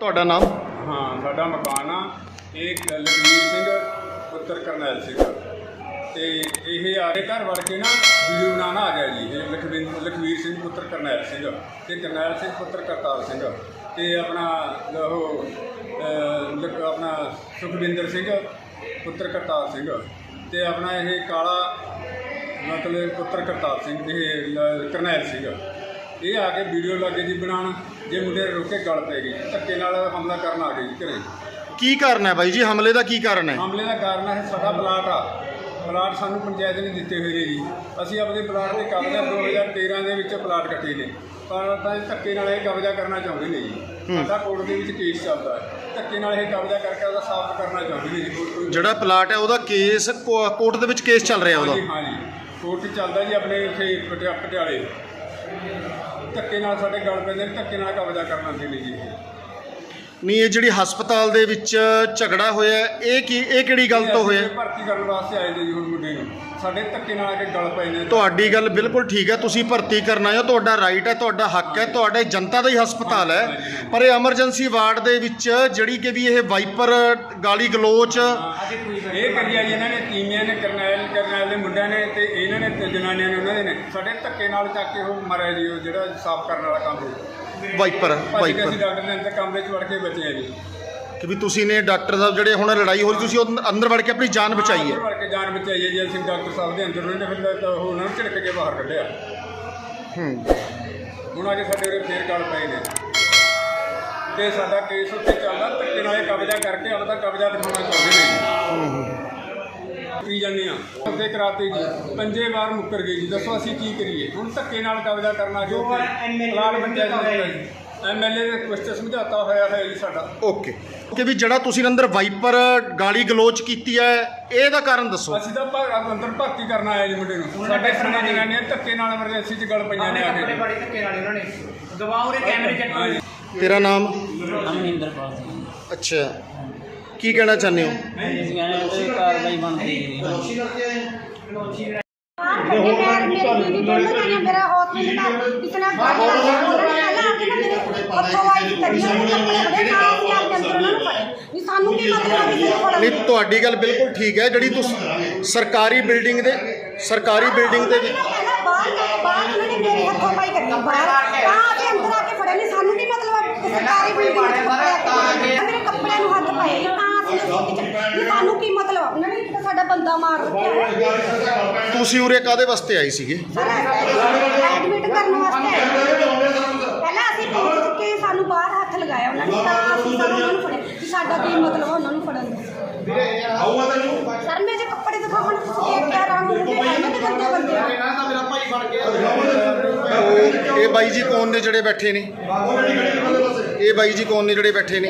ਤੁਹਾਡਾ ਨਾਮ? ਹਾਂ ਸਾਡਾ ਮਕਾਨ ਆ। ਇਹ ਲਖਵੀਰ ਸਿੰਘ ਪੁੱਤਰ ਕਰਨੈਲ ਸਿੰਘ। ਤੇ ਇਹ ਆਰੇ ਘਰ ਵੜ ਕੇ ਨਾ ਵੀਡੀਓ ਬਣਾਉਣ ਆ ਗਿਆ ਜੀ। ਇਹ ਲਖਵੀਰ ਲਖਵੀਰ ਸਿੰਘ ਪੁੱਤਰ ਕਰਨੈਲ ਸਿੰਘ ਤੇ ਕਰਨੈਲ ਸਿੰਘ ਪੁੱਤਰ ਕਰਤਾਰ ਸਿੰਘ ਤੇ ਆਪਣਾ ਉਹ ਅਹ, ਲਖ- ਆਪਣਾ ਸੁਖਵਿੰਦਰ ਸਿੰਘ ਪੁੱਤਰ ਕਰਤਾਰ ਸਿੰਘ ਤੇ ਆਪਣਾ ਇਹ ਕਾਲਾ ਮਤਲਬ ਪੁੱਤਰ ਕਰਤਾਰ ਸਿੰਘ ਇਹ ਲ- ਕਰਨੈਲ ਸਿੰਘ। ਇਹ ਆ ਕੇ ਵੀਡੀਓ ਲੱਗੇ ਜੀ ਬਣਾਉਣ ਜੇ ਮੁੰਡੇ ਰੋਕੇ ਗਲ ਪੈ ਗਈ ਧੱਕੇ ਨਾਲ ਹਮਲਾ ਕਰਨ ਆ ਗਏ ਜੀ ਘਰੇ। ਕੀ ਕਾਰਨ ਹੈ ਬਾਈ ਜੀ? ਹਮਲੇ ਦਾ ਕੀ ਕਾਰਨ ਹੈ? ਹਮਲੇ ਦਾ ਕਾਰਨ ਹੈ ਸਾਡਾ ਪਲਾਟ ਆ। ਪਲਾਟ ਸਾਨੂੰ ਪੰਚਾਇਤ ਨੇ ਦਿੱਤੇ ਹੋਏ ਨੇ ਜੀ। ਅਸੀਂ ਆਪਣੇ ਪਲਾਟ ਤੇ ਕਬਜ਼ਾ 2013 ਦੇ ਵਿੱਚ ਪਲਾਟ ਕੱਟੇ ਨੇ। ਪਰ ਤਾਂ ਧੱਕੇ ਨਾਲ ਇਹ ਕਬਜ਼ਾ ਕਰਨਾ ਚਾਹੁੰਦੇ ਨੇ ਜੀ। ਸਾਡਾ ਕੋਰਟ ਦੇ ਵਿੱਚ ਕੇਸ ਚੱਲਦਾ ਹੈ। ਧੱਕੇ ਨਾਲ ਇਹ ਕਬਜ਼ਾ ਕਰਕੇ ਉਹਦਾ ਸਾਫ਼ ਕਰਨਾ ਚਾਹੁੰਦੇ ਨੇ ਜੀ। ਜਿਹੜਾ ਪਲਾਟ ਹੈ ਉਹਦਾ ਕੇਸ ਕੋ- ਕੋਰਟ ਦੇ ਵਿੱਚ ਕੇਸ ਚੱਲ ਰਿਹਾ ਉਹਦਾ? ਹਾਂਜੀ ਹਾਂਜੀ। ਕੋਰਟ ਚੱਲਦਾ ਜੀ ਆਪਣੇ ਇੱਥੇ ਪਟਿਆ ਪਟਿਆਲੇ। ਧੱਕੇ ਨਾਲ ਸਾਡੇ ਗਲ ਪੈਂਦੇ ਨੇ ਧੱਕੇ ਨਾਲ ਕਬਜ਼ਾ ਕਰਨ ਨੇ ਜੀ ਇਹ। ਨਹੀਂ ਇਹ ਜਿਹੜੀ ਹਸਪਤਾਲ ਦੇ ਵਿੱਚ ਝਗੜਾ ਹੋਇਆ ਹੈ, ਇਹ ਕੀ ਇਹ ਕਿਹੜੀ ਗੱਲ ਤੋਂ ਹੋਇਆ ਹੈ? ਭਰਤੀ ਕਰਨ ਵਾਸਤੇ ਆਏ ਨੇ ਜੀ ਹੁਣ ਮੁੰਡੇ ਨੂੰ ਸਾਡੇ ਧੱਕੇ ਨਾਲ ਆ ਕੇ ਗਲ ਪਏ ਨੇ ਤੁਹਾਡੀ ਗੱਲ ਬਿਲਕੁਲ ਠੀਕ ਹੈ ਤੁਸੀਂ ਭਰਤੀ ਕਰਨਾ ਹੈ ਤੁਹਾਡਾ ਰਾਈਟ ਹੈ ਤੁਹਾਡਾ ਹੱਕ ਹੈ ਤੁਹਾਡੇ ਜਨਤਾ ਦਾ ਹੀ ਹਸਪਤਾਲ ਹੈ ਪਰ ਇਹ ਐਮਰਜੈਂਸੀ ਵਾਰਡ ਦੇ ਵਿੱਚ ਜਿਹੜੀ ਕਿ ਵੀ ਇਹ ਵਾਈਪਰ ਗਾਲੀ ਗਲੋਚ ਇਹ ਕਰੀ ਆ ਜੀ ਇਹਨਾਂ ਨੇ ਤੀਵੀਆਂ ਨੇ ਕਰਨੈਲ ਕਰਨੈਲ ਦੇ ਮੁੰਡਿਆਂ ਨੇ ਤੇ ਇਹਨਾਂ ਨੇ ਤੇ ਜਨਾਨੀਆਂ ਨੇ ਉਹਨਾਂ ਦੇ ਨੇ। ਸਾਡੇ ਧੱਕੇ ਨਾਲ ਚੱਕ ਕੇ ਉਹ ਮਰਿਆ ਜੀ ਉਹ ਜਿਹੜਾ ਸਾਫ਼ ਕਰਨ ਵਾਲਾ ਕੰਮ ਵਾਈਪਰ ਭਾਜੀ ਅਸੀਂ ਵਾਈਪਰ। ਡਾਕਟਰ ਦੇ ਅੰਦਰ ਕਮਰੇ 'ਚ ਵੜ ਕੇ ਬਚੇ ਆ ਜੀ। ਕਿ ਵੀ ਤੁਸੀਂ ਨੇ ਡਾਕਟਰ ਸਾਹਿਬ ਜਿਹੜੇ ਹੁਣ ਲੜਾਈ ਹੋ ਰਹੀ ਤੁਸੀਂ ਉਹ ਅੰਦਰ ਵੜ ਕੇ ਆਪਣੀ ਜਾਨ ਬਚਾਈ ਅੰਦਰ ਹੈ। ਵੜ ਕੇ ਜਾਨ ਬਚਾਈ ਹੈ ਜੀ ਅਸੀਂ ਡਾਕਟਰ ਸਾਹਿਬ ਦੇ ਅੰਦਰ ਉਹਨਾਂ ਨੇ ਫਿਰ ਤਾਂ ਉਹ ਉਹਨਾਂ ਨੂੰ ਝਿੜਕ ਕੇ ਬਾਹਰ ਕੱਢਿਆ। ਹੂੰ। ਹੁਣ ਆ ਕੇ ਸਾਡੇ ਉਰੇ ਫੇਰ ਗੱਲ ਪਏ ਨੇ। ਤੇ ਸਾਡਾ ਕੇਸ ਉੱਤੇ ਚੱਲਦਾ ਧੱਕੇ ਨਾਲ ਇਹ ਕਬਜ਼ਾ ਕਰਕੇ ਆਪਦਾ ਕਬਜ਼ਾ ਦਿਖਾਉਣਾ ਚਾਹੁੰਦੇ ਨੇ ਕੀ ਜਾਂਦੇ ਆ ਉਹਦੇ ਕਰਾਤੇ ਜੀ। ਪੰਜੇ ਵਾਰ ਮੁੱਕਰ ਗਏ ਜੀ। ਦੱਸੋ ਅਸੀਂ ਕੀ ਕਰੀਏ? ਹੁਣ ਧੱਕੇ ਨਾਲ ਕਬਜ਼ਾ ਕਰਨਾ ਜੋ ਪਲਾਟ ਬੰਦਿਆ ਜੀ। ਐਮਐਲਏ ਦੇ ਕੁਛ ਸਮਝਾਤਾ ਹੋਇਆ ਹੈ ਜੀ ਸਾਡਾ। ਓਕੇ ਕਿ ਵੀ ਜਿਹੜਾ ਤੁਸੀਂ ਅੰਦਰ ਵਾਈਪਰ ਗਾਲੀ ਗਲੋਚ ਕੀਤੀ ਹੈ ਇਹਦਾ ਕਾਰਨ ਦੱਸੋ। ਅਸੀਂ ਤਾਂ ਭਾ- ਅੰਦਰ ਭਰਤੀ ਕਰਨ ਆਏ ਜੀ ਮੁੰਡੇ ਨੂੰ। ਸਾਡੇ ਸਰਨਾ ਜਨਾਨੀਆਂ ਧੱਕੇ ਨਾਲ ਐਮਰਜੈਂਸੀ 'ਚ ਗੱਲ ਪਈਆਂ ਨੇ ਆ ਕੇ ਬੜੇ ਧੱਕੇ ਨਾਲ ਇਹਨਾਂ ਨੇ। ਗਵਾਹ ਉਰੇ ਕੈਮਰੇ ਚੈੱਕ। ਤੇਰਾ ਨਾਮ? ਅਮਰਿੰਦਰਪਾਲ ਸਿੰਘ ਅੱਛਾ। ਕੀ ਕਹਿਣਾ ਚਾਹੁੰਦੇ ਹੋ ਦੀਆਂ ਤੇ ਕਾਰਵਾਈ ਬਣਦੀ ਨਹੀਂ ਮੇਰੇ ਦੀਦੀ ਦੋਨੋਂ ਜਣੀਆਂ ਮੇਰਾ ਹਸਪੀਟਲ ਦਾ ਇਤਨਾ ਬਾਹਰ ਉੱਥੋਂ ਆਈ ਤੜੀਆਂ ਨੂੰ ਕੱਪੜੇ ਨਾਲ ਸੀ ਆ ਅੰਦਰ ਉਹਨਾਂ ਨੂੰ ਫੜੇ ਵੀ ਸਾਨੂੰ ਕੀ ਮਤਲਬ ਆ ਕਿਸੇ ਨੂੰ ਫੜਨ ਨਹੀਂ ਦਾ? ਤੁਹਾਡੀ ਗੱਲ ਬਿਲਕੁਲ ਠੀਕ ਹੈ, ਜਿਹੜੀ ਤੁਸੀਂ ਸਰਕਾਰੀ ਬਿਲਡਿੰਗ ਦੇ ਸਰਕਾਰੀ ਬਿਲਡਿੰਗ ਦੇ ਉਹਨਾਂ ਨੇ ਵਿੱਚ- ਨਾ ਪਹਿਲਾਂ ਬਾਹਰ ਜਾ ਕੇ ਬਾਹਰ ਉਹਨਾਂ ਨੇ ਮੇਰੇ ਹੱਥੋਂ ਪਾਈ ਕਰੀ ਬਾਹਰ ਆ ਕੇ ਅੰਦਰ ਆ ਕੇ ਫੜੇ ਨੇ, ਸਾਨੂੰ ਕੀ ਮਤਲਬ ਆ ਕਿ ਸਰਕਾਰੀ ਬਿਲਡਿੰਗ ਚ ਕੱਪੜੇ ਆ? ਮੇਰੇ ਕੱਪੜਿਆਂ ਨੂੰ ਹੱਥ ਪਾਏ ਆ ਸਾਨੂੰ ਕੀ ਮਤਲਬ? ਹੈ? ਉਹਨਾਂ ਨੇ ਤਾਂ ਸਾਡਾ ਬੰਦਾ ਮਾਰ ਰੱਖਿਆ ਹੈ। ਤੁਸੀਂ ਉਰੇ ਕਾਦੇ ਵਾਸਤੇ ਆਏ ਸੀਗੇ? ਐਡਮਿਟ ਕਰਨ ਵਾਸਤੇ ਆਏ। ਪਹਿਲਾਂ ਅਸੀਂ ਪੁੱਛ ਚੁੱਕੇ ਸਾਨੂੰ ਬਾਹਰ ਹੱਥ ਲਗਾਇਆ ਉਹਨਾਂ ਨੇ ਤਾਂ ਅਸੀਂ ਸਰ ਉਹਨਾਂ ਨੂੰ ਫੜੇ ਕਿ ਸਾਡਾ ਕੀ ਮਤਲਬ ਆ ਉਹਨਾਂ ਨੂੰ ਫੜਨ ਦਾ। ਸਰ ਮੇਰੇ ਕੱਪੜੇ ਦਿਖਾਉਣ ਇਹ ਕਹਿ ਰਹਾ ਹੂੰ ਕਿ ਇਹਨਾਂ ਦੇ ਗੰਦੇ ਬੰਦੇ ਆ ਉਹ ਇਹ ਬਾਈ ਜੀ ਕੌਣ ਨੇ ਜਿਹੜੇ ਬੈਠੇ ਨੇ? ਇਹ ਬਾਈ ਜੀ ਕੌਣ ਨੇ ਜਿਹੜੇ ਬੈਠੇ ਨੇ?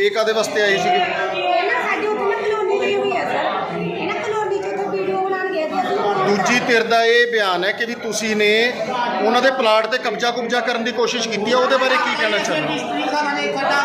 ਇਹ ਕਾਦੇ ਵਾਸਤੇ ਆਏ ਸੀਗੇ? ਇਹ ਨਾ ਸਾਡੇ ਉੱਥੇ ਨਾ ਕਲੋਨੀ ਗਈ ਹੋਈ ਹੈ ਸਰ। ਇਹਨਾਂ ਕਲੋਨੀ ਚ ਉੱਥੇ ਵੀਡੀਓ ਬਣਾਉਣ ਗਏ ਸੀ ਅਸੀਂ। ਉਹਨਾਂ ਨੂੰ ਦੂਜੀ ਧਿਰ ਦਾ ਇਹ ਬਿਆਨ ਹੈ ਕਿ ਵੀ ਤੁਸੀਂ ਨੇ ਉਹਨਾਂ ਦੇ ਪਲਾਟ ਤੇ ਕਬਜ਼ਾ ਕੁਬਜ਼ਾ ਕਰਨ ਦੀ ਕੋਸ਼ਿਸ਼ ਕੀਤੀ ਹੈ ਉਹਦੇ ਬਾਰੇ ਕੀ ਕਹਿਣਾ ਚਾਹੁੰਦੇ ਹੋ? ਪਹਿਲਾਂ ਨਹੀਂ ਜਾਂਦਾ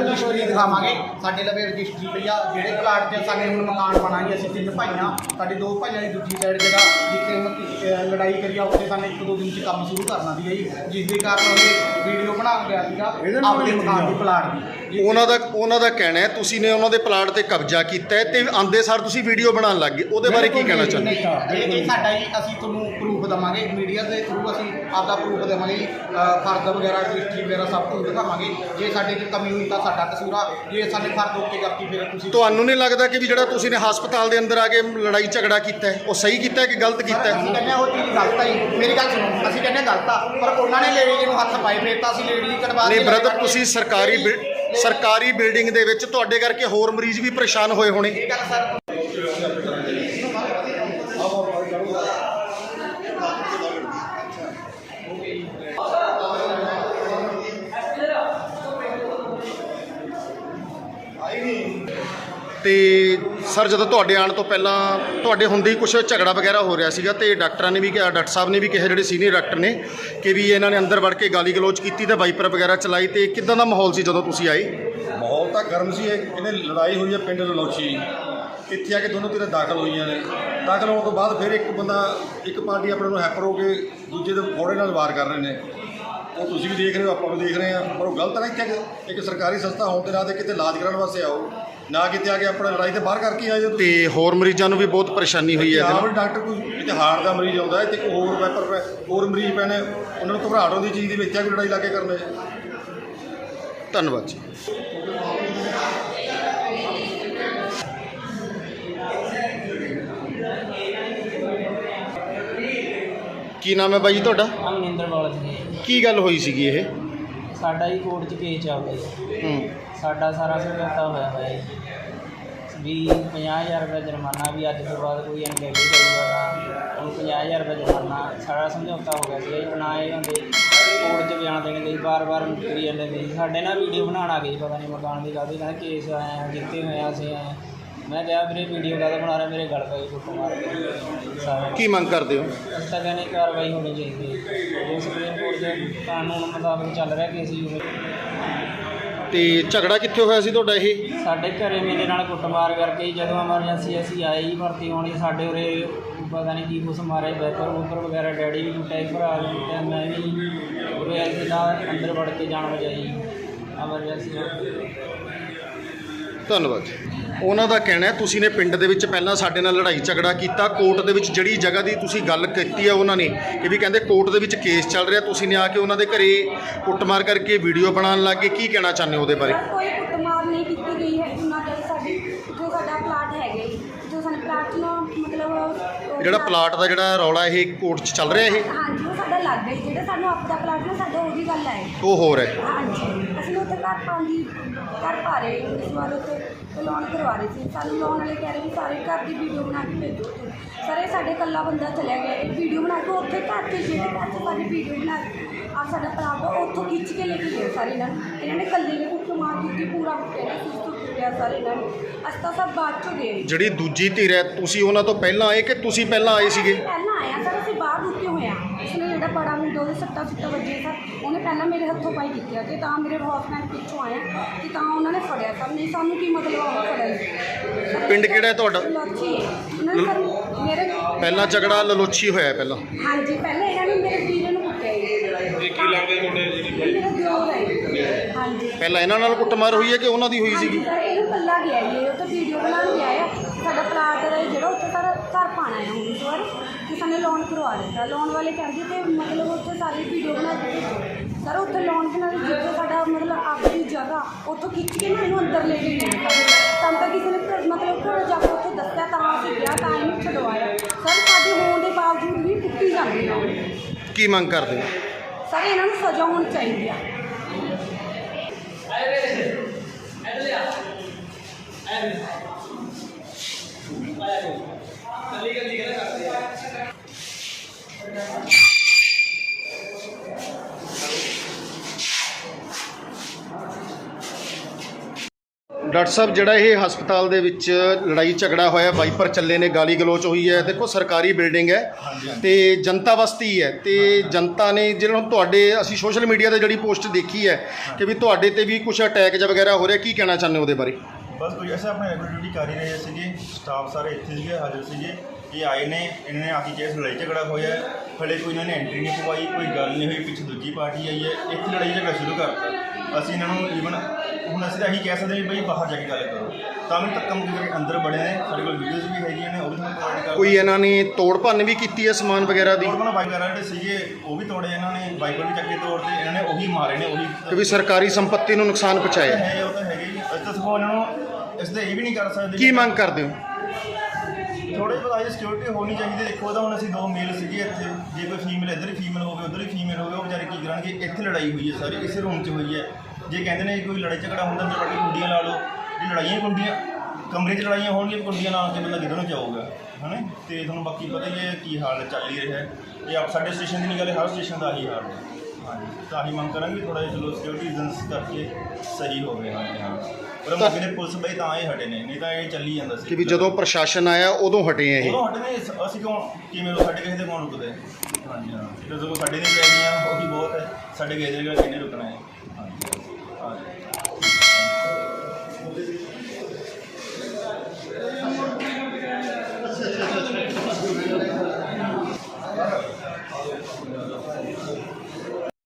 ਰਜਿਸਟਰੀ ਦਿਖਾਵਾਂਗੇ। ਸਾਡੇ ਲਵੇ ਰਜਿਸਟਰੀ ਪਈ ਆ ਜਿਹੜੇ ਪਲਾਟ ਤੇ ਸਾਡੇ ਹੁਣ ਮਕਾਨ ਬਣਾਈ ਅਸੀਂ ਤਿੰਨ ਭਾਈਆਂ ਸਾਡੇ ਦੋ ਭਾਈਆਂ ਦੀ ਦੂਜੀ ਸਾਈਡ ਜਗ੍ਹਾ ਜਿੱਥੇ ਅਹ, ਲੜਾਈ ਕਰੀ ਆ ਉੱਥੇ ਸਾਨੂੰ ਇੱਕ ਦੋ ਦਿਨ ਚ ਕੰਮ ਸ਼ੁਰੂ ਕਰਨਾ ਸੀਗਾ ਜੀ ਜਿਸ ਦੇ ਕਾਰਨ ਉਹਨੇ ਵੀਡੀਓ ਬਣਾ ਕੇ ਗਿਆ ਸੀਗਾ ਆਪਣੇ ਮਕਾਨ ਦੀ ਪਲਾਟ। ਦੀ ਉਹਨਾਂ ਦਾ ਉਹਨਾਂ ਦਾ ਕਹਿਣਾ ਹੈ ਤੁਸੀਂ ਨੇ ਉਹਨਾਂ ਦੇ ਪਲਾਟ ਤੇ ਕਬਜ਼ਾ ਕੀਤਾ ਹੈ ਤੇ ਆਂਦੇ ਸਾਰ ਤੁਸੀਂ ਵੀਡੀਓ ਬਣਾਉਣ ਲੱਗ ਗਏ। ਉਹਦੇ ਬਾਰੇ ਕੀ ਕਹਿਣਾ ਚਾਹੁੰਦੇ? ਹੋ? ਇਹ ਇਹ ਸਾਡਾ ਜੀ ਅਸੀਂ ਤੁਹਾਨੂੰ ਪ੍ਰੂਫ ਦਵਾਂਗੇ ਮੀਡੀਆ ਦੇ ਥਰੂ ਅਸੀਂ ਆਪਦਾ ਪ੍ਰੂਫ ਦੇਵਾਂਗੇ ਫਰਦ ਵਗੈਰਾ ਰਜਿਸਟਰੀ ਵਗੈਰਾ ਸਭ ਕੁਝ ਦਿਖਾਵਾਂਗੇ। ਜੇ ਸਾਡੇ 'ਚ ਕਮੀ ਹੋਈ ਤਾਂ ਸਾਡਾ ਕਸੂਰ ਆ। ਜੇ ਸਾਡੇ ਫਰਦ ਓਕੇ ਕਰਤੀ ਫਿਰ ਤੁਸੀਂ ਤੁਹਾਨੂੰ ਨਹੀਂ ਲੱਗਦਾ ਕਿ ਵੀ ਜਿਹੜਾ ਤੁਸੀਂ ਨੇ ਹਸਪਤਾਲ ਦੇ ਅੰਦਰ ਆ ਕੇ ਲੜਾਈ ਝਗੜਾ ਕੀਤਾ ਹੈ? ਉਹ ਸਹੀ ਕੀਤਾ ਹੈ ਕਿ ਗਲਤ ਕੀਤਾ ਅਸੀਂ ਹੈ ਕਹਿੰਦੇ ਹਾਂ ਉਹ ਚੀਜ਼ ਗਲਤ ਜੀ। ਮੇਰੀ ਗੱਲ ਸੁਣੋ ਅਸੀਂ ਕਹਿੰਦੇ ਹਾਂ ਗਲਤ ਆ ਪਰ ਉਹਨਾਂ ਨੇ ਲੇਡੀ ਨੂੰ ਹੱਥ ਪਾਏ ਤਾਂ ਅਸੀਂ ਲੇਡੀ ਕਟਵਾ ਨਹੀਂ ਬ੍ਰਦਰ ਤੁਸੀਂ ਸਰਕਾਰੀ ਬਿਲ- ਸਰਕਾਰੀ ਬਿਲਡਿੰਗ ਦੇ ਵਿੱਚ ਤੁਹਾਡੇ ਕਰਕੇ ਹੋਰ ਮਰੀਜ਼ ਵੀ ਪਰੇਸ਼ਾਨ ਹੋਏ ਹੋਣੇ। ਇਹ ਗੱਲ ਸਰ ਤੇ ਸਰ, ਜਦੋਂ ਤੁਹਾਡੇ ਆਉਣ ਤੋਂ ਪਹਿਲਾਂ ਤੁਹਾਡੇ ਹੁੰਦੇ ਹੀ ਕੁਝ ਝਗੜਾ ਵਗੈਰਾ ਹੋ ਰਿਹਾ ਸੀਗਾ ਤੇ ਡਾਕਟਰਾਂ ਨੇ ਵੀ ਕਿਹਾ, ਡਾਕਟਰ ਸਾਹਿਬ ਨੇ ਵੀ ਕਿਹਾ, ਜਿਹੜੇ ਸੀਨੀਅਰ ਡਾਕਟਰ ਨੇ, ਕਿ ਵੀ ਇਹਨਾਂ ਨੇ ਅੰਦਰ ਵੜ ਕੇ ਗਾਲੀ ਗਲੋਚ ਕੀਤੀ ਤੇ ਵਾਈਪਰ ਵਗੈਰਾ ਚਲਾਈ ਤੇ ਕਿਦਾਂ ਦਾ ਮਾਹੌਲ ਸੀ ਜਦੋਂ ਤੁਸੀਂ ਆਏ? ਮਾਹੌਲ ਤਾਂ ਗਰਮ ਸੀ, ਇਹ ਇਹਨੇ ਲੜਾਈ ਹੋਈ ਹੈ ਪਿੰਡ ਲਲੋਚੀ। ਇੱਥੇ ਆ ਕੇ ਦੋਨੋਂ ਧਿਰਾਂ ਦਾਖਲ ਹੋਈਆਂ ਨੇ। ਦਾਖਲ ਹੋਣ ਤੋਂ ਬਾਅਦ ਫਿਰ ਇੱਕ ਬੰਦਾ, ਇੱਕ ਪਾਰਟੀ ਆਪਣੇ ਨੂੰ ਹੈਪਰ ਹੋ ਕੇ ਦੂਜੇ ਦੇ ਫੋੜੇ ਨਾਲ ਵਾਰ ਕਰ ਰਹੇ ਨੇ। ਉਹ ਤੁਸੀਂ ਵੀ ਦੇਖ ਰਹੇ ਹੋ ਆਪਾਂ ਵੀ ਦੇਖ ਰਹੇ ਹਾਂ। ਪਰ ਉਹ ਗਲਤ ਨਾ ਇੱਥੇ ਇੱਕ- ਸਰਕਾਰੀ ਸੰਸਥਾ ਹੋਣ ਦੇ ਨਾਤੇ ਕਿਤੇ ਇਲਾਜ ਕਰਾਉਣ ਵਾਸਤੇ ਆਓ। ਨਾ ਕਿਤੇ ਆ ਕੇ ਆਪਣਾ ਲੜਾਈ ਤੇ ਬਾਹਰ ਕਰਕੇ ਆਏ ਤੇ ਹੋਰ ਮਰੀਜ਼ਾਂ ਨੂੰ ਵੀ ਬਹੁਤ ਪਰੇਸ਼ਾਨੀ ਹੋਈ ਹੈ ਨਾਲ। ਡਾਕਟਰ ਕੋਈ ਇੱਥੇ ਹਾਰਟ ਦਾ ਮਰੀਜ਼ ਆਉਂਦਾ ਹੈ ਤੇ ਕੋਈ ਹੋਰ ਵੈਪਰ ਹੋਰ ਮਰੀਜ਼ ਪੈਣੇ। ਉਹਨਾਂ ਨੂੰ ਘਬਰਾਹਟ ਆਉਂਦੀ ਚੀਜ਼ ਦੀ ਵਿੱਚ ਆ ਕੇ ਲੜਾਈ ਲਾ ਕੇ ਕਰਨੇ। ਧੰਨਵਾਦ ਜੀ। ਕੀ ਨਾਮ ਹੈ ਬਾਈ ਜੀ ਤੁਹਾਡਾ? ਅਮਨਿੰਦਰ ਵਾਲ ਜੀ। ਕੀ ਗੱਲ ਹੋਈ ਸੀਗੀ ਇਹ? ਸਾਡਾ ਹੀ ਕੋਰਟ 'ਚ ਕੇਸ ਚੱਲਦਾ ਜੀ। ਹੂੰ। ਸਾਡਾ ਸਾਰਾ ਸਮਝੌਤਾ ਹੋਇਆ ਹੋਇਆ ਹੈ ਵੀ 50000 ਰੁਪਏ ਜੁਰਮਾਨਾ ਵੀ ਅੱਜ ਤੋਂ ਬਾਅਦ ਕੋਈ ਅਣਗਹਿਲੀ ਕਰੂਗਾ। ਉਹਨੂੰ 50000 ਰੁਪਏ ਜੁਰਮਾਨਾ ਸਾਰਾ ਸਮਝੌਤਾ ਹੋ ਗਿਆ ਸੀ ਜੀ। ਨਾ ਇਹ ਹੁੰਦੇ ਕੋਰਟ 'ਚ ਬਿਆਨ ਦੇਣ ਲਈ ਬਾਰ-ਬਾਰ ਮੁਕਰੀ ਜਾਂਦੇ ਸੀ। ਸਾਡੇ ਨਾਲ ਵੀਡੀਓ ਬਣਾਉਣ ਆ ਪਤਾ ਨਹੀਂ ਮਕਾਨ ਦੀ ਕਾਹਦੀ ਕਹਿੰਦਾ ਕੇਸ ਆਇਆ ਜਿੱਤੇ ਹੋਏ ਆ ਅਸੀਂ ਮੈਂ ਕਿਹਾ ਵੀਰੇ ਵੀਡੀਓ ਕਾਹਦਾ ਬਣਾ ਰਿਹਾ ਮੇਰੇ ਗਲ ਪਈ ਕੁੱਟ ਮਾਰ ਕੇ। ਸਾਰਾ। ਕੀ ਮੰਗ ਕਰਦੇ ਹੋ? ਅਸੀਂ ਤਾਂ ਕਹਿੰਦੇ ਕਾਰਵਾਈ ਹੋਣੀ ਚਾਹੀਦੀ ਹੈ। ਜੋ ਸੁਪਰੀਮ ਕੋਰਟ ਦੇ ਕਾਨੂੰਨ ਮੁਤਾਬਕ ਚੱਲ ਰਿਹਾ ਕੇਸ ਜੀ ਤੇ ਝਗੜਾ ਕਿੱਥੇ ਹੋਇਆ ਸੀ ਤੁਹਾਡਾ ਇਹ? ਸਾਡੇ ਘਰੇ ਮੇਰੇ ਨਾਲ ਕੁੱਟਮਾਰ ਕਰਕੇ ਜਦੋਂ ਐਮਰਜੈਂਸੀ ਅਸੀਂ ਆਏ ਹੀ ਭਰਤੀ ਹੋਣੀ ਸਾਡੇ ਉਰੇ ਪਤਾ ਨਹੀਂ ਕੀ ਕੁਛ ਮਾਰੇ ਵੈਪਰ ਵੂਪਰ ਵਗੈਰਾ ਡੈਡੀ ਵੀ ਕੁੱਟਿਆ ਜੀ, ਭਰਾ ਵੀ ਕੁੱਟਿਆ ਮੈਂ ਵੀ ਉਰੇ ਆਏ ਸੀ ਨਾਲ ਅੰਦਰ ਵੜ ਕੇ ਜਾਣ ਵਜਾਈ ਐਮਰਜੈਂਸੀ ਧੰਨਵਾਦ ਉਹਨਾਂ ਦਾ ਕਹਿਣਾ ਹੈ ਤੁਸੀਂ ਨੇ ਪਿੰਡ ਦੇ ਵਿੱਚ ਪਹਿਲਾਂ ਸਾਡੇ ਨਾਲ ਲੜਾਈ ਝਗੜਾ ਕੀਤਾ ਕੋਰਟ ਦੇ ਵਿੱਚ ਜਿਹੜੀ ਜਗ੍ਹਾ ਦੀ ਤੁਸੀਂ ਗੱਲ ਕੀਤੀ ਹੈ ਉਹਨਾਂ ਨੇ ਕਿ ਵੀ ਕਹਿੰਦੇ ਕੋਰਟ ਦੇ ਵਿੱਚ ਕੇਸ ਚੱਲ ਰਿਹਾ ਤੁਸੀਂ ਨੇ ਆ ਕੇ ਉਹਨਾਂ ਦੇ ਘਰੇ ਕੁੱਟਮਾਰ ਕਰਕੇ ਵੀਡੀਓ ਬਣਾਉਣ ਲੱਗੇ ਕੀ ਕਹਿਣਾ ਚਾਹੁੰਦੇ ਹੋ ਉਹਦੇ ਬਾਰੇ? ਕੋਈ ਕੁੱਟਮਾਰ ਨਹੀਂ ਕੀਤੀ ਗਈ ਹੈ ਉਹਨਾਂ ਦੇ ਸਾਡੀ ਜੋ ਸਾਡਾ ਪਲਾਟ ਹੈਗਾ ਜੀ ਜੋ ਸਾਡੇ ਪਲਾਟ ਨੂੰ ਮਤਲਬ ਜਿਹੜਾ ਪਲਾਟ ਦਾ ਜਿਹੜਾ ਰੌਲਾ ਇਹ ਕੋਰਟ 'ਚ ਚੱਲ ਰਿਹਾ ਇਹ? ਹਾਂਜੀ ਸਾਡਾ ਲੱਗ ਗਈ ਜਿਹੜਾ ਸਾਨੂੰ ਆਪਦਾ ਪਲਾਟ ਨਾ ਸਾਡਾ ਉਹਦੀ ਗੱਲ ਹੈ ਉਹ ਹੋਰ ਹੈ। ਹਾਂਜੀ ਅਸੀਂ ਉੱਥੇ ਘਰ ਪਾਉਣ ਦੀ ਘਰ ਪਾ ਰਹੇ ਇਸ ਵਾਰ ਉੱਥੇ ਲੋਨ ਕਰਵਾ ਰਹੇ ਸੀ। ਸਾਨੂੰ ਲੋਨ ਵਾਲੇ ਕਹਿ ਰਹੇ ਵੀ ਸਾਰੇ ਘਰ ਦੀ ਵੀਡੀਓ ਬਣਾ ਕੇ ਭੇਜੋ ਸਾਰੇ ਸਾਡੇ ਕੱਲਾ ਬੰਦਾ ਚਲਿਆ ਗਿਆ ਇਹ ਵੀਡੀਓ ਬਣਾ ਕੇ ਉੱਥੇ ਘਰ ਤੇ ਜਿਹੜੇ ਘਰ 'ਚ ਸਾਡੀ ਵੀਡੀਓ ਬਣਾ ਕੇ ਆ ਸਾਡਾ ਪਲਾਟ ਉੱਥੋਂ ਖਿੱਚ ਕੇ ਲੈ ਕੇ ਗਏ ਸਾਰੇ ਇਹਨਾਂ ਨੂੰ ਇਹਨਾਂ ਨੇ ਕੱਲੇ ਨੇ ਕੁੱਟ ਮਾਰ ਕੀਤੀ ਪੂਰਾ ਕੁੱਟਿਆ ਸਿਸ ਤੋਂ ਕੁੱਟਿਆ ਸਾਰੇ ਇਹਨਾਂ ਨੂੰ ਅਸੀਂ ਤਾਂ ਸਭ ਬਾਅਦ ਚੋਂ ਗਏ। ਜਿਹੜੀ ਦੂਜੀ ਧਿਰ ਹੈ ਤੁਸੀਂ ਉਹਨਾਂ ਤੋਂ ਪਹਿਲਾਂ ਆਏ ਕਿ ਤੁਸੀਂ ਪਹਿਲਾਂ ਆਏ ਸੀਗੇ ਪਹਿਲਾਂ ਆਇਆ ਸਰ ਅਸੀਂ ਬਾਹਰ ਰੁਕੇ ਹੋਏ ਆ। ਉਸਨੇ ਜਿਹੜਾ ਬੜਾ ਮੁੰਡਾ ਉਹਦੇ ਸੱਟਾ ਸੁੱਟਾ ਵੱਜੇ ਸਰ ਉਹਨੇ ਪਹਿਲਾਂ ਮੇਰੇ ਹੱਥੋਂ ਪਾਈ ਕੀਤੀ ਆ। ਤੇ ਤਾਂ ਮੇਰੇ ਹੌਸਪੀਟਲ ਪਿੱਛੋਂ ਆਇਆ ਤੇ ਤਾਂ ਉਹਨਾਂ ਨੇ ਫੜਿਆ। ਸਰ ਨਹੀਂ ਸਾਨੂੰ ਕੀ ਮਤਲਬ ਆ ਉਹ ਫੜਿਆ। ਪਿੰਡ ਕਿਹੜਾ ਹੈ ਤੁਹਾਡਾ? ਲੱਛੀ ਹੈ। ਉਹਨਾਂ ਨੇ ਸਰ ਮੇਰੇ ਪਹਿਲਾਂ ਝਗੜਾ ਲਲੋਚੀ ਹੋਇਆ ਪਹਿਲਾਂ? ਹਾਂਜੀ ਪਹਿਲਾਂ ਇਹਨਾਂ ਨੇ ਮੇਰੇ ਵੀਰੇ ਨੂੰ ਕੁੱਟਿਆ ਜੀ। ਇਹ ਕੀ ਲੱਗਦਾ ਤੁਹਾਡੇ ਜਿਹੜੀ ਮੇਰਾ ਦਿਓਰ ਹੈ ਹਾਂਜੀ। ਪਹਿਲਾਂ ਇਹਨਾਂ ਨਾਲ ਕੁੱਟਮਾਰ ਹੋਈ ਹੈ ਕਿ ਉਹਨਾਂ ਦੀ ਹੋਈ ਸੀਗੀ? ਸਰ ਇਹਨੂੰ ਕੱਲਾ ਗਿਆ ਜੀ। ਇਹ ਉੱਥੇ ਵੀਡੀਓ ਬਣਾਉਣ ਗਿਆ ਆ। ਸਾਡਾ ਪਲਾਟ ਦਾ ਜਿਹੜਾ ਉੱਥੇ ਸਰ ਘਰ ਪਾਣਾ ਹੈ ਹੁਣ ਇਸ ਵਾਰ। ਕਿ ਸਾਨੂੰ ਲੋਨ ਕਰਵਾ ਦਿੱਤਾ। ਲੋਨ ਵਾਲੇ ਕਹਿੰਦੇ ਤੇ ਮਤਲਬ ਉੱਥੇ ਸਾਰੀ ਵੀਡੀਓ ਬਣਾ ਕੇ ਸਰ ਉੱਥੇ ਲੋਨ ਬਣਾ ਕੇ ਜਿੱਥੇ ਸਾਡਾ ਮਤਲਬ ਆਪਣੀ ਜਗ੍ਹਾ ਉੱਥੋਂ ਖਿੱਚ ਕੇ ਨਾ ਇਹਨੂੰ ਅੰਦਰ ਲੈ ਕੇ ਗਏ ਸਾਨੂੰ ਤਾਂ ਕਿਸੇ ਨੇ ਘਰ- ਮਤਲਬ ਘਰ ਜਾ ਕੇ ਉੱਥੇ ਦੱਸਿਆ ਤਾਂ ਅਸੀਂ ਗਿਆ ਤਾਂ ਇਹਨੂੰ ਛਡਵਾਇਆ। ਸਰ ਸਾਡੇ ਹੋਣ ਦੇ ਬਾਵਜੂਦ ਵੀ ਕੁੱਟੀ ਜਾਂਦੇ ਨੇ ਉਹ। ਕੀ ਮੰਗ ਕਰਦੇ ਹੋ? ਸਰ ਇਹਨਾਂ ਨੂੰ ਸਜ਼ਾ ਹੋਣੀ ਚਾਹੀਦੀ ਆ। ਡਾਕਟਰ ਸਾਹਿਬ ਜਿਹੜਾ ਇਹ ਹਸਪਤਾਲ ਦੇ ਵਿੱਚ ਲੜਾਈ ਝਗੜਾ ਹੋਇਆ ਵਾਈਪਰ ਚੱਲੇ ਨੇ ਗਾਲੀ ਗਲੋਚ ਹੋਈ ਹੈ ਦੇਖੋ ਸਰਕਾਰੀ ਬਿਲਡਿੰਗ ਹੈ ਤੇ ਜਨਤਾ ਵਸਤੀ ਹੈ ਤੇ ਜਨਤਾ ਨੇ ਜਿਹੜਾ ਹੁਣ ਤੁਹਾਡੇ ਅਸੀਂ ਸੋਸ਼ਲ ਮੀਡੀਆ ਤੇ ਜਿਹੜੀ ਪੋਸਟ ਦੇਖੀ ਹੈ ਕਿ ਵੀ ਤੁਹਾਡੇ ਤੇ ਵੀ ਕੁਝ ਅਟੈਕ ਜਾਂ ਵਗੈਰਾ ਹੋ ਰਿਹਾ ਕੀ ਕਹਿਣਾ ਚਾਹੁੰਦੇ ਹੋ ਉਹਦੇ ਬਾਰੇ? ਬਸ ਕੋਈ ਐਸਾ ਆਪਣੇ ਰੈਗੂਲਰ ਡਿਊਟੀ ਕਰ ਹੀ ਰਹੇ ਸੀਗੇ ਸਟਾਫ ਸਾਰੇ ਇੱਥੇ ਸੀਗੇ ਹਾਜ਼ਰ ਸੀਗੇ ਇਹ ਆਏ ਨੇ ਇਹਨਾਂ ਨੇ ਆ ਕੇ ਕੇਸ ਲੜਾਈ ਝਗੜਾ ਹੋਇਆ। ਹਲੇ ਕੋਈ ਇਹਨਾਂ ਨੇ ਐਂਟਰੀ ਨਹੀਂ ਪਵਾਈ ਕੋਈ ਗੱਲ ਨਹੀਂ ਹੋਈ ਪਿੱਛੇ ਦੂਜੀ ਪਾਰਟੀ ਆਈ ਹੈ ਇੱਥੇ ਲੜਾਈ ਝਗੜਾ ਸ਼ੁਰੂ ਕਰਤਾ। ਅਸੀਂ ਇਹਨਾਂ ਨੂੰ ਈਵਨ ਹੁਣ ਅਸੀਂ ਤਾਂ ਇਹੀ ਕਹਿ ਸਕਦੇ ਹਾਂ ਵੀ ਬਈ ਬਾਹਰ ਜਾ ਕੇ ਗੱਲ ਕਰੋ। ਤਾਂ ਵੀ ਧੱਕਾ ਮੁੱਕੀ ਕਰਕੇ ਅੰਦਰ ਬੜੇ ਨੇ ਸਾਡੇ ਕੋਲ ਵੀਡੀਓਜ਼ ਵੀ ਹੈਗੀਆਂ ਨੇ ਉਹ ਵੀ ਤੁਹਾਨੂੰ ਪ੍ਰੋਵਾਈਡ ਕਰ ਕੋਈ ਇਹਨਾਂ ਨੇ ਤੋੜ ਭੰਨ ਵੀ ਕੀਤੀ ਹੈ ਸਮਾਨ ਵਗੈਰਾ ਦੀ? ਹੋਰ ਕੋਲ ਬਾਈਕ ਵਗੈਰਾ ਜਿਹੜੇ ਸੀਗੇ ਉਹ ਵੀ ਤੋੜੇ ਇਹਨਾਂ ਨੇ ਬਾਈਕ ਵੀ ਚੱਕੇ ਤੋੜਦੇ ਇਹਨਾਂ ਨੇ ਉਹੀ ਮਾਰੇ ਨੇ ਉਹੀ ਕਿ ਵੀ ਸਰਕਾਰੀ ਸੰਪત્ਤੀ ਨੂੰ ਨੁਕਸਾਨ ਪਹੁੰਚਾਇਆ। ਹੈ। ਉਹ ਤਾਂ ਹੈਗੇ ਹੀ। ਅਸੀਂ ਤਾਂ ਸਗੋਂ ਇਹਨਾਂ ਨੂੰ ਇਸ ਦੇ ਇਹ ਵੀ ਨਹੀਂ ਕਰ ਸਕਦੇ ਕੀ ਮੰਗ ਕਰਦੇ ਹੋ? ਥੋੜੇ ਬਹੁਤ ਆਈ ਸਿਕਿਉਰਿਟੀ ਹੋਣੀ ਚਾਹੀਦੀ ਦੇਖੋ ਉਹਦਾ ਹੁਣ ਅਸੀਂ ਦੋ ਮੇਲ ਸੀਗੇ ਇੱਥੇ। ਜੇ ਕੋਈ ਫੀਮੇਲ ਇੱਧਰ ਹੀ ਫੀਮੇਲ ਹੋਵੇ ਉੱਧਰ ਹੀ ਫੀਮੇਲ ਹੋਵੇ ਉਹ ਵਿਚਾਰੇ ਕੀ ਕਰਨਗੇ ਇੱਥੇ ਲੜਾਈ ਹੋਈ ਹੈ ਸਾਰੀ ਇਸੇ ਰੂਮ 'ਚ ਹੋਈ ਹੈ। ਜੇ ਕਹਿੰਦੇ ਨੇ ਕੋਈ ਲੜਾਈ ਝਗੜਾ ਹੁੰਦਾ ਤਾਂ ਬੜੀ ਕੁੰਡੀਆਂ ਲਾ ਲਓ। ਜੇ ਲੜਾਈਆਂ ਹੀ ਕੁੰਡੀਆਂ ਕਮਰੇ 'ਚ ਲੜਾਈਆਂ ਹੋਣਗੀਆਂ ਕੁੰਡੀਆਂ ਲਾ ਕੇ ਬੰਦਾ ਕਿੱਧਰ ਨੂੰ ਜਾਊਗਾ ਹਨਾ? ਤੇ ਤੁਹਾਨੂੰ ਬਾਕੀ ਪਤਾ ਹੀ ਹੈ ਕੀ ਹਾਲ ਚੱਲ ਹੀ ਰਿਹਾ ਹੈ। ਇਹ ਆਪ ਸਾਡੇ ਸਟੇਸ਼ਨ ਦੀ ਨਹੀਂ ਗੱਲ ਹੈ, ਹਰ ਸਟੇਸ਼ਨ ਦਾ ਹੀ ਹਾਲ ਹੈ। ਹਾਂਜੀ ਤਾਂ ਹੀ ਮੰਗ ਕਰਾਂਗੇ ਥੋੜਾ ਜਿਹਾ ਚਲੋ ਸਿਕਿਉਰਿਟੀ ਰੀਜ਼ਨਸ ਕਰਕੇ ਸਹੀ ਹੋਵੇ ਹਾਂਜੀ ਹਾਂ ਪਰ ਮੌਕੇ ਤੇ ਪੁਲਿਸ ਬਈ ਤਾਂ ਹੀ ਹਟੇ ਨੇ ਨਹੀਂ ਤਾਂ ਇਹ ਚੱਲੀ ਜਾਂਦਾ ਸੀ। ਕਿ ਵੀ ਜਦੋਂ ਪ੍ਰਸ਼ਾਸਨ ਆਇਆ ਉਦੋਂ ਹਟੇ ਇਹ। ਉਦੋਂ ਹਟਨੇ ਅਸੀਂ ਕਿਉਂ ਕਿਵੇਂ ਸਾਡੇ ਕਿਸੇ ਦੇ ਕੌਣ ਰੁਕਦੇ? ਹਾਂਜੀ ਹਾਂ। ਜਦੋਂ ਸਾਡੇ ਨਹੀਂ ਪੈ ਗਈਆਂ ਉਹੀ ਬਹੁਤ ਹੈ ਸਾਡੇ ਕਿਸੇ ਦੇ ਕਿਹਨੇ ਰੁਕਣਾ ਹੈ। ਹਾਂਜੀ। ਹਾਂਜੀ